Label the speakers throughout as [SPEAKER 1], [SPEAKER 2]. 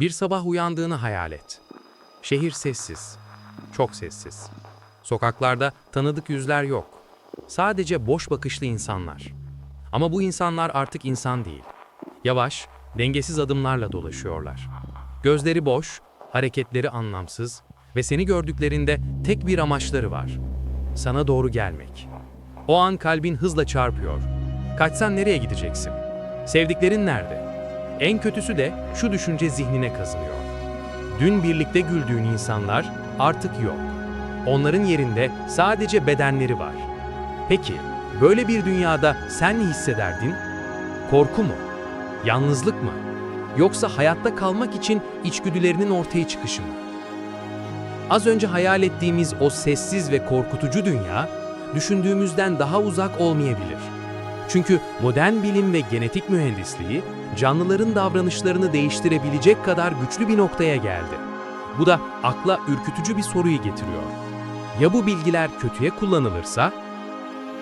[SPEAKER 1] Bir sabah uyandığını hayal et. Şehir sessiz. Çok sessiz. Sokaklarda tanıdık yüzler yok. Sadece boş bakışlı insanlar. Ama bu insanlar artık insan değil. Yavaş, dengesiz adımlarla dolaşıyorlar. Gözleri boş, hareketleri anlamsız ve seni gördüklerinde tek bir amaçları var. Sana doğru gelmek. O an kalbin hızla çarpıyor. Kaçsan nereye gideceksin? Sevdiklerin nerede? En kötüsü de şu düşünce zihnine kazınıyor. Dün birlikte güldüğün insanlar artık yok. Onların yerinde sadece bedenleri var. Peki, böyle bir dünyada sen ne hissederdin? Korku mu? Yalnızlık mı? Yoksa hayatta kalmak için içgüdülerinin ortaya çıkışı mı? Az önce hayal ettiğimiz o sessiz ve korkutucu dünya, düşündüğümüzden daha uzak olmayabilir. Çünkü modern bilim ve genetik mühendisliği, canlıların davranışlarını değiştirebilecek kadar güçlü bir noktaya geldi. Bu da akla ürkütücü bir soruyu getiriyor. Ya bu bilgiler kötüye kullanılırsa?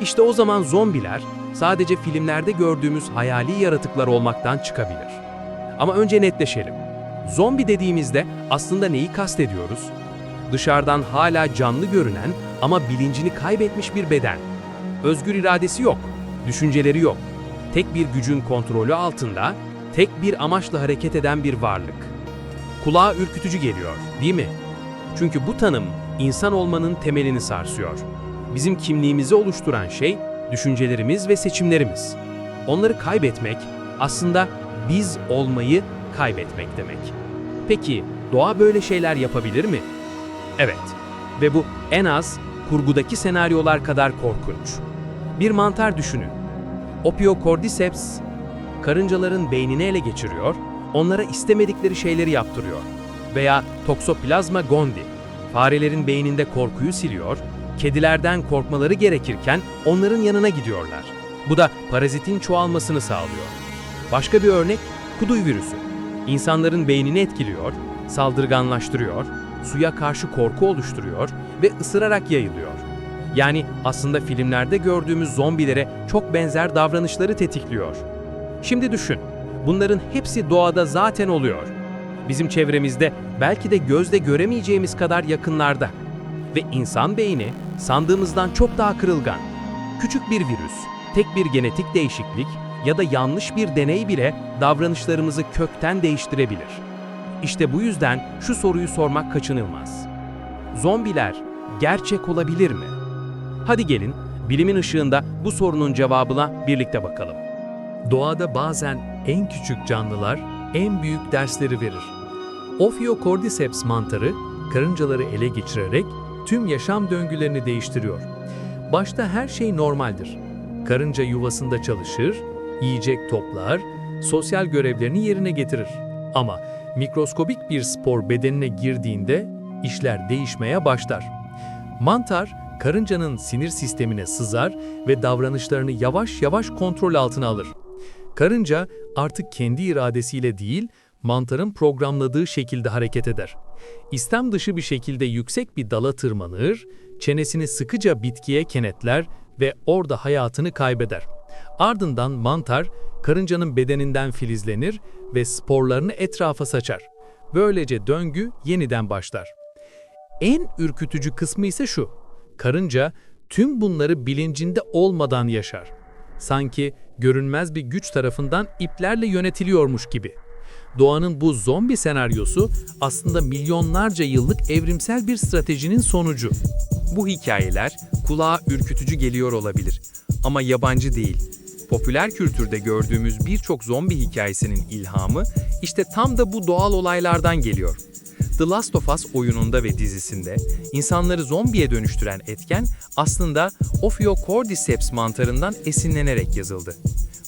[SPEAKER 1] İşte o zaman zombiler sadece filmlerde gördüğümüz hayali yaratıklar olmaktan çıkabilir. Ama önce netleşelim. Zombi dediğimizde aslında neyi kastediyoruz? Dışarıdan hala canlı görünen ama bilincini kaybetmiş bir beden. Özgür iradesi yok, düşünceleri yok. Tek bir gücün kontrolü altında, tek bir amaçla hareket eden bir varlık. Kulağa ürkütücü geliyor, değil mi? Çünkü bu tanım insan olmanın temelini sarsıyor. Bizim kimliğimizi oluşturan şey düşüncelerimiz ve seçimlerimiz. Onları kaybetmek aslında biz olmayı kaybetmek demek. Peki doğa böyle şeyler yapabilir mi? Evet. Ve bu en az kurgudaki senaryolar kadar korkunç. Bir mantar düşünün. Opiocordyceps karıncaların beynini ele geçiriyor, onlara istemedikleri şeyleri yaptırıyor. Veya Toxoplasma gondii farelerin beyninde korkuyu siliyor, kedilerden korkmaları gerekirken onların yanına gidiyorlar. Bu da parazitin çoğalmasını sağlıyor. Başka bir örnek kuduy virüsü. İnsanların beynini etkiliyor, saldırganlaştırıyor, suya karşı korku oluşturuyor ve ısırarak yayılıyor. Yani aslında filmlerde gördüğümüz zombilere çok benzer davranışları tetikliyor. Şimdi düşün, bunların hepsi doğada zaten oluyor. Bizim çevremizde belki de gözle göremeyeceğimiz kadar yakınlarda. Ve insan beyni sandığımızdan çok daha kırılgan. Küçük bir virüs, tek bir genetik değişiklik ya da yanlış bir deney bile davranışlarımızı kökten değiştirebilir. İşte bu yüzden şu soruyu sormak kaçınılmaz. Zombiler gerçek olabilir mi? Hadi gelin bilimin ışığında bu sorunun cevabına birlikte bakalım. Doğada bazen en küçük canlılar en büyük dersleri verir. Ophiocordyceps mantarı karıncaları ele geçirerek tüm yaşam döngülerini değiştiriyor. Başta her şey normaldir. Karınca yuvasında çalışır, yiyecek toplar, sosyal görevlerini yerine getirir. Ama mikroskobik bir spor bedenine girdiğinde işler değişmeye başlar. Mantar, karıncanın sinir sistemine sızar ve davranışlarını yavaş yavaş kontrol altına alır. Karınca artık kendi iradesiyle değil, mantarın programladığı şekilde hareket eder. İstem dışı bir şekilde yüksek bir dala tırmanır, çenesini sıkıca bitkiye kenetler ve orada hayatını kaybeder. Ardından mantar, karıncanın bedeninden filizlenir ve sporlarını etrafa saçar. Böylece döngü yeniden başlar. En ürkütücü kısmı ise şu. Karınca tüm bunları bilincinde olmadan yaşar. Sanki görünmez bir güç tarafından iplerle yönetiliyormuş gibi. Doğanın bu zombi senaryosu aslında milyonlarca yıllık evrimsel bir stratejinin sonucu. Bu hikayeler kulağa ürkütücü geliyor olabilir ama yabancı değil. Popüler kültürde gördüğümüz birçok zombi hikayesinin ilhamı işte tam da bu doğal olaylardan geliyor. The Last of Us oyununda ve dizisinde insanları zombiye dönüştüren etken aslında Ophiocordyceps mantarından esinlenerek yazıldı.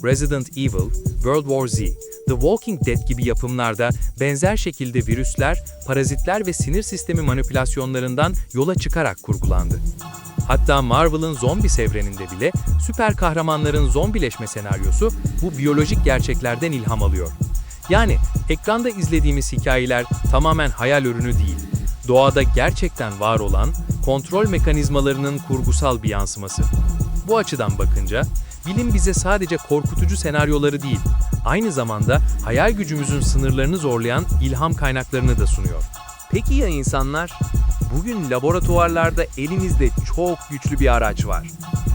[SPEAKER 1] Resident Evil, World War Z, The Walking Dead gibi yapımlarda benzer şekilde virüsler, parazitler ve sinir sistemi manipülasyonlarından yola çıkarak kurgulandı. Hatta Marvel'ın zombi evreninde bile süper kahramanların zombileşme senaryosu bu biyolojik gerçeklerden ilham alıyor. Yani ekranda izlediğimiz hikayeler tamamen hayal ürünü değil. Doğada gerçekten var olan kontrol mekanizmalarının kurgusal bir yansıması. Bu açıdan bakınca bilim bize sadece korkutucu senaryoları değil, aynı zamanda hayal gücümüzün sınırlarını zorlayan ilham kaynaklarını da sunuyor.
[SPEAKER 2] Peki ya insanlar? Bugün laboratuvarlarda elimizde çok güçlü bir araç var.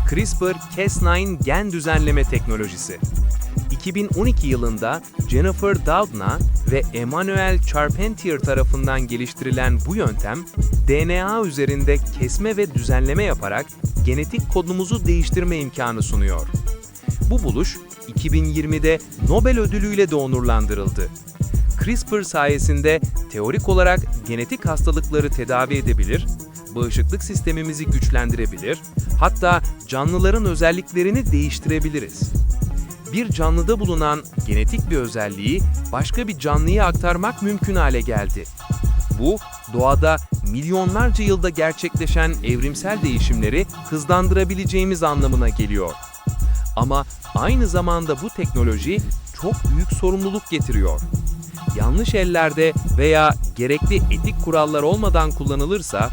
[SPEAKER 2] CRISPR-Cas9 gen düzenleme teknolojisi. 2012 yılında Jennifer Doudna ve Emmanuel Charpentier tarafından geliştirilen bu yöntem, DNA üzerinde kesme ve düzenleme yaparak genetik kodumuzu değiştirme imkanı sunuyor. Bu buluş 2020'de Nobel ödülüyle de onurlandırıldı. CRISPR sayesinde teorik olarak genetik hastalıkları tedavi edebilir, bağışıklık sistemimizi güçlendirebilir, hatta canlıların özelliklerini değiştirebiliriz. Bir canlıda bulunan genetik bir özelliği başka bir canlıya aktarmak mümkün hale geldi. Bu, doğada milyonlarca yılda gerçekleşen evrimsel değişimleri hızlandırabileceğimiz anlamına geliyor. Ama aynı zamanda bu teknoloji çok büyük sorumluluk getiriyor. Yanlış ellerde veya gerekli etik kurallar olmadan kullanılırsa,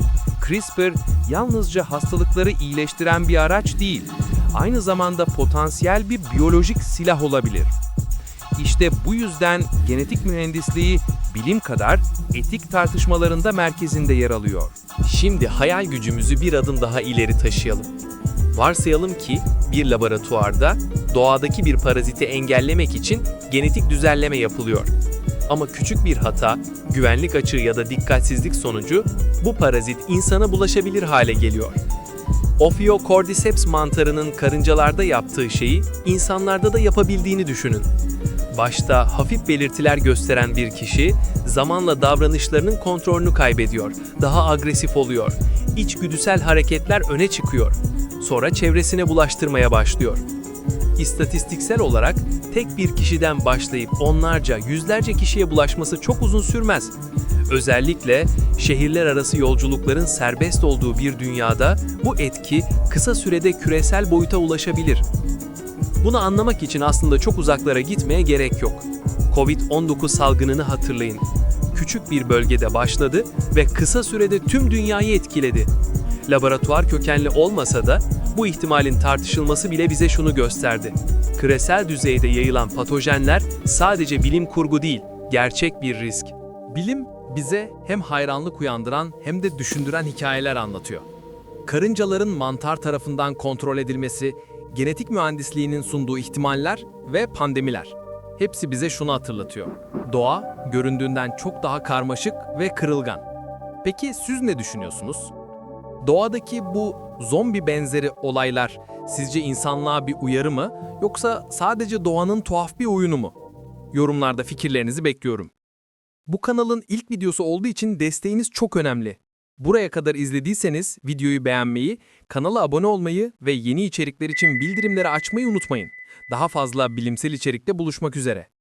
[SPEAKER 2] CRISPR yalnızca hastalıkları iyileştiren bir araç değil, aynı zamanda potansiyel bir biyolojik silah olabilir. İşte bu yüzden genetik mühendisliği bilim kadar etik tartışmalarında merkezinde yer alıyor.
[SPEAKER 3] Şimdi hayal gücümüzü bir adım daha ileri taşıyalım. Varsayalım ki bir laboratuvarda doğadaki bir paraziti engellemek için genetik düzenleme yapılıyor. Ama küçük bir hata, güvenlik açığı ya da dikkatsizlik sonucu bu parazit insana bulaşabilir hale geliyor. Ophiocordyceps mantarının karıncalarda yaptığı şeyi insanlarda da yapabildiğini düşünün. Başta hafif belirtiler gösteren bir kişi zamanla davranışlarının kontrolünü kaybediyor, daha agresif oluyor, içgüdüsel hareketler öne çıkıyor. Sonra çevresine bulaştırmaya başlıyor. İstatistiksel olarak tek bir kişiden başlayıp onlarca, yüzlerce kişiye bulaşması çok uzun sürmez. Özellikle şehirler arası yolculukların serbest olduğu bir dünyada bu etki kısa sürede küresel boyuta ulaşabilir. Bunu anlamak için aslında çok uzaklara gitmeye gerek yok. Covid-19 salgınını hatırlayın. Küçük bir bölgede başladı ve kısa sürede tüm dünyayı etkiledi. Laboratuvar kökenli olmasa da bu ihtimalin tartışılması bile bize şunu gösterdi. Küresel düzeyde yayılan patojenler sadece bilim kurgu değil, gerçek bir risk.
[SPEAKER 1] Bilim bize hem hayranlık uyandıran hem de düşündüren hikayeler anlatıyor. Karıncaların mantar tarafından kontrol edilmesi, genetik mühendisliğinin sunduğu ihtimaller ve pandemiler. Hepsi bize şunu hatırlatıyor. Doğa göründüğünden çok daha karmaşık ve kırılgan. Peki siz ne düşünüyorsunuz? Doğadaki bu zombi benzeri olaylar sizce insanlığa bir uyarı mı yoksa sadece doğanın tuhaf bir oyunu mu? Yorumlarda fikirlerinizi bekliyorum. Bu kanalın ilk videosu olduğu için desteğiniz çok önemli. Buraya kadar izlediyseniz videoyu beğenmeyi, kanala abone olmayı ve yeni içerikler için bildirimleri açmayı unutmayın. Daha fazla bilimsel içerikte buluşmak üzere.